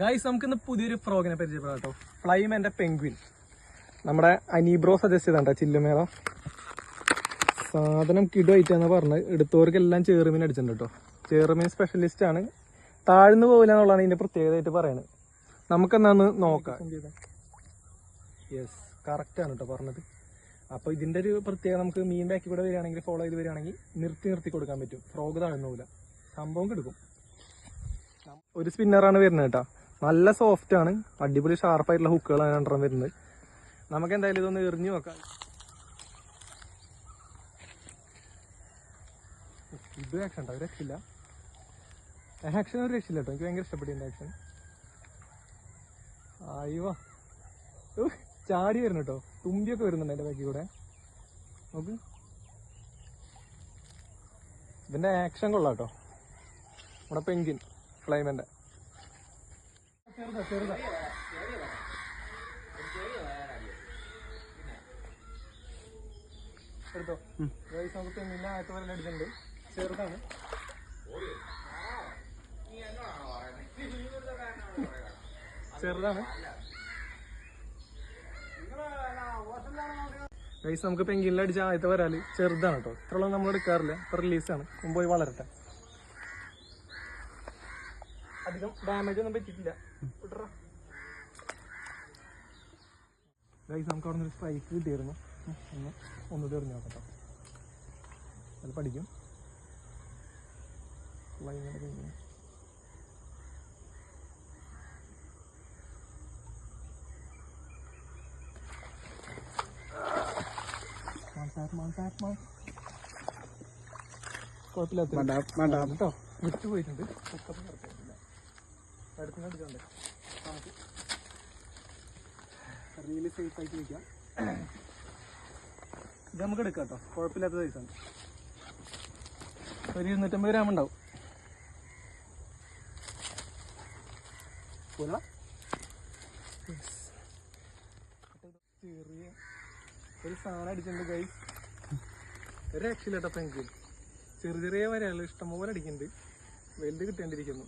Guys നമുക്കിന്ന് പുതിയൊരു ഫ്രോഗിനെ പരിചയപ്പെടാം കേട്ടോ. ഫ്ലൈമെന്റെ പെൻഗ്വിൻ നമ്മുടെ അനീബ്രോ സജസ്റ്റ് ചെയ്താണ്ട ചില്ലുമേള. സാധനം കിടുവായിട്ടാന്ന് പറഞ്ഞത്. എടുത്തവർക്കെല്ലാം ചേറുമീൻ അടിച്ചിട്ടുണ്ട് കേട്ടോ. ചേറുമീൻ സ്പെഷ്യലിസ്റ്റ് ആണ്. താഴ്ന്നു പോകില്ല എന്നുള്ളതാണ് ഇതിന്റെ പ്രത്യേകതയായിട്ട് പറയുന്നത് നമുക്കെന്നാന്ന് നോക്കാം. യെസ് കറക്റ്റ് ആണ് കേട്ടോ പറഞ്ഞത്. അപ്പൊ ഇതിന്റെ ഒരു പ്രത്യേകത നമുക്ക് മീൻ ബാക്കി കൂടെ വരികയാണെങ്കിൽ ഫോളോ ചെയ്ത് വരികയാണെങ്കിൽ നിർത്തി നിർത്തി കൊടുക്കാൻ പറ്റും. ഫ്രോഗ് താഴ്ന്നു പോകില്ല സംഭവം കിടക്കും. ഒരു സ്പിന്നറാണ് വരുന്നത് കേട്ടോ. നല്ല സോഫ്റ്റ് ആണ്. അടിപൊളി ഷാർപ്പായിട്ടുള്ള ഹുക്കുകളാണ് രണ്ടെണ്ണം വരുന്നത്. നമുക്ക് എന്തായാലും ഇതൊന്ന് എറിഞ്ഞു നോക്കാം. ഇത് ആക്ഷൻ ഉണ്ടോ ഒരു രക്ഷയില്ല ആക്ഷൻ ഒരു രക്ഷയില്ല കേട്ടോ. എനിക്ക് ഭയങ്കര ഇഷ്ടപ്പെട്ടിട്ടുണ്ട് ആക്ഷൻ അയ്യോ ചാടി വരുന്നു കേട്ടോ. തുമ്പിയൊക്കെ വരുന്നുണ്ട് എന്റെ ബാക്കി കൂടെ. നോക്ക്. ഇതിന്റെ ആക്ഷൻ കൊള്ളാം കേട്ടോ. നമ്മുടെ പെങ്കിൻ ഫ്ലൈമന്റെ ചെറുതാ ചെറുതാ. എടുത്തോ? ഗൈസ് നമുക്ക് തെങ്ങിന്റെ ആയത്ത് വരെ അടിച്ചിട്ടുണ്ട്. ചെറുതാണ്. ചെറുതാണ്. ഗൈസ് നമുക്ക് പെങ്കിനിൽ ആദ്യത്തെ വരാൽ ചെറുതാണ് കേട്ടോ ഇത്രയുള്ള നമ്മൾ എടുക്കാറില്ല ഇപ്പൊ റിലീസാണ് മുമ്പ് പോയി വളരട്ടെ. അധികം ഡാമേജ് ഒന്നും പറ്റിയിട്ടില്ല. ഗൈസ് നമുക്ക് അവിടെ നിന്ന് സ്ട്രൈക്ക് കിട്ടിയിരുന്നു ഒന്ന് ഒന്നുകൂടി എറിഞ്ഞു നോക്കട്ടോ. അത് പഠിക്കും. മാസാക്ക്, മാ. കുഴപ്പമില്ലാത്ത കേട്ടോ. കുക്കപ്പ് എടുക്കണ്ടേ നമുക്ക് റീൽ സേഫ് ആയിട്ട് വെക്കാം ഇത് നമുക്ക് എടുക്കാം കേട്ടോ. കുഴപ്പമില്ലാത്ത സൈസാണ് ഒരു ഇരുന്നൂറ്റമ്പത് ഗ്രാം ഉണ്ടാവും. പോലാ ചെറിയ ഒരു സാധനം അടിച്ചിട്ടുണ്ട് കൈ ഒരു രക്ഷയില്ല കേട്ടോ എനിക്ക്. ചെറിയ ചെറിയ വരകൾ ഇഷ്ടംപോലെ അടിക്കുന്നുണ്ട്. വലുത് കിട്ടേണ്ടിയിരിക്കുന്നു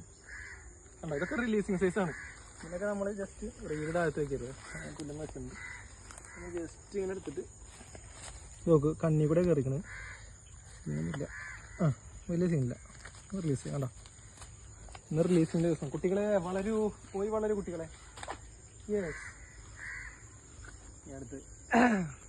കണ്ടോ? ഇതൊക്കെ റിലീസിങ് സൈസ് ആണ്. ഇതിനൊക്കെ നമ്മൾ ജസ്റ്റ് റീഡ് അകത്ത് വെക്കരുത് ജസ്റ്റ് ഇങ്ങനെ എടുത്തിട്ട് നോക്ക് കണ്ണി കൂടെ കയറിക്കണ് ഇല്ല ആ വലിയ സീനില്ല റിലീസ് ചെയ്യാം കണ്ടോ? ഇന്ന് റിലീസിന്റെ ദിവസം. കുട്ടികളെ വളരൂ പോയി വളരൂ കുട്ടികളെ. യെസ് അടുത്ത്.